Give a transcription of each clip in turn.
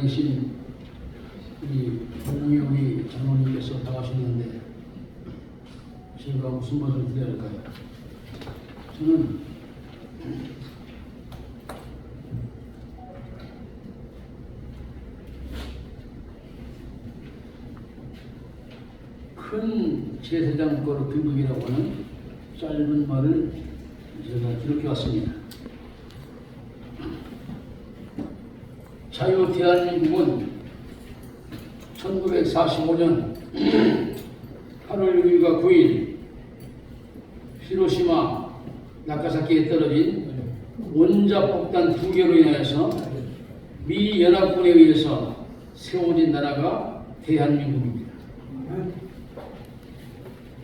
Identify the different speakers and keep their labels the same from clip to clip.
Speaker 1: 계신 우리 홍용희 장로님께서 나가셨는데 제가 무슨 말을 드려야 할까요? 저는 큰 제사장 거로 등극이라고 하는 짧은 말을 제가 기록해 왔습니다. 자유 대한민국은 1945년 8월 6일과 9일 히로시마 나카사키에 떨어진 원자 폭탄 두 개로 인하여서 미 연합군에 의해서 세워진 나라가 대한민국입니다.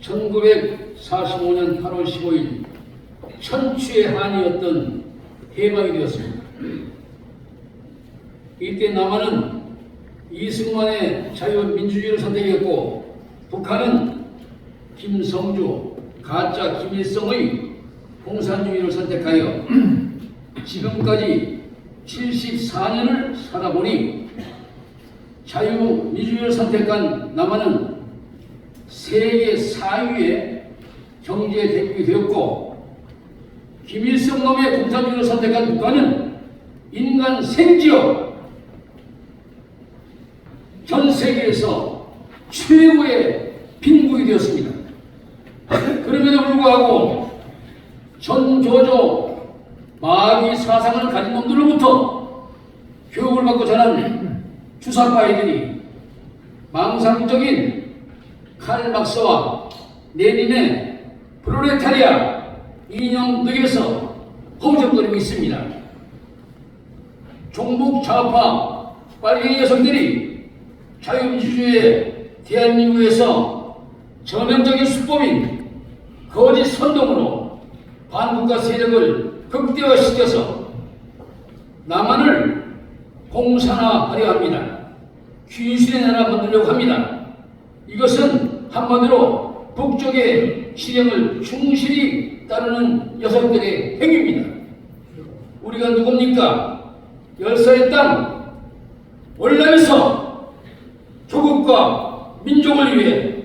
Speaker 1: 1945년 8월 15일 천추의 한이었던 해방이 되었습니다. 이때 남한은 이승만의 자유민주주의를 선택했고 북한은 김성주, 가짜 김일성의 공산주의를 선택하여 지금까지 74년을 살아보니 자유민주주의를 선택한 남한은 세계 4위의 경제 대국이 되었고 김일성 놈의 공산주의를 선택한 북한은 인간 생지역 전 세계에서 최고의 빈국이 되었습니다. 그럼에도 불구하고 전 조조 마귀 사상을 가진 놈들로부터 교육을 받고 자란 주사파이들이 망상적인 칼 막스와 레닌의 프로레타리아 덕에서 허우적거리고 있습니다. 종북 좌파 빨갱이 여성들이 자유민주주의의 대한민국에서 전형적인 수법인 거짓 선동으로 반국가 세력을 극대화시켜서 남한을 공산화하려 합니다. 귀신의 나라 만들려고 합니다. 이것은 한마디로 북쪽의 실행을 충실히 따르는 여성들의 행위입니다. 우리가 누굽니까? 열사의 땅, 월남에서 조국과 민족을 위해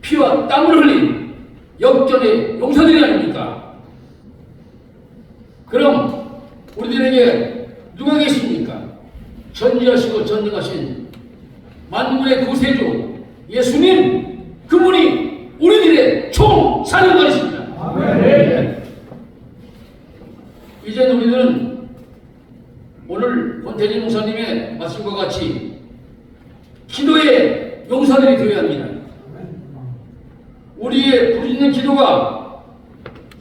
Speaker 1: 피와 땀을 흘린 역전의 용사들이 아닙니까? 그럼 우리들에게 누가 계십니까? 전지하시고 전능하신 만물의 구세주 예수님 그분이 우리들의 총사령관이십니다. 이제 우리는 오늘 권태진 목사님의 말씀과 같이 기도의 용사들이 되어야 합니다. 우리의 부르짖는 기도가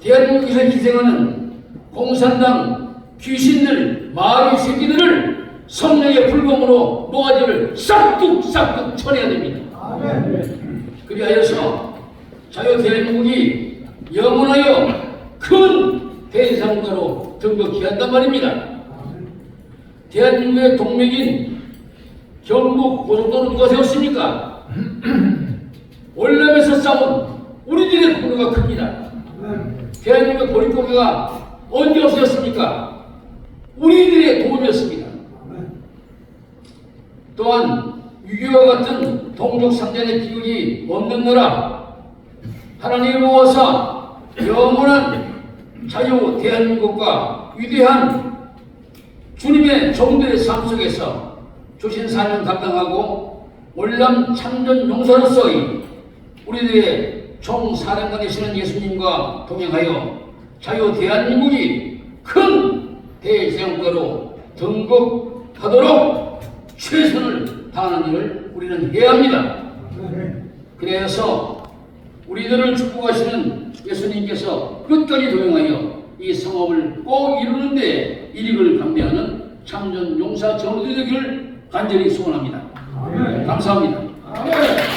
Speaker 1: 대한민국에서 희생하는 공산당 귀신들, 마귀 새끼들을 성령의 불공으로 노아지를 싹둑싹둑 쳐내야 됩니다. 그리하여서 자유 대한민국이 영원하여 큰 대상가로 등극해야 한단 말입니다. 대한민국의 동맹인 경북 고속도로 누가 세웠습니까? 월남에서 싸운 우리들의 공로가 큽니다. 대한민국 보릿고개가 언제 없어졌습니까? 우리들의 도움이었습니다. 또한 유교와 같은 동족 상전의 비극이 없는 나라 하나님을 모아서 영원한 자유 대한민국과 위대한 주님의 종들의 삶 속에서 주신 사명 감당하고 월남 참전 용사로서의 우리들의 총사령관 되시는 예수님과 동행하여 자유 대한민국이 큰 대세국가로 등극하도록 최선을 다하는 일을 우리는 해야 합니다. 그래서 우리들을 축복하시는 예수님께서 끝까지 도행하여 이 성업을 꼭 이루는데 일익을 감내하는 참전 용사 정우들이 되기를 간절히 소원합니다. 감사합니다.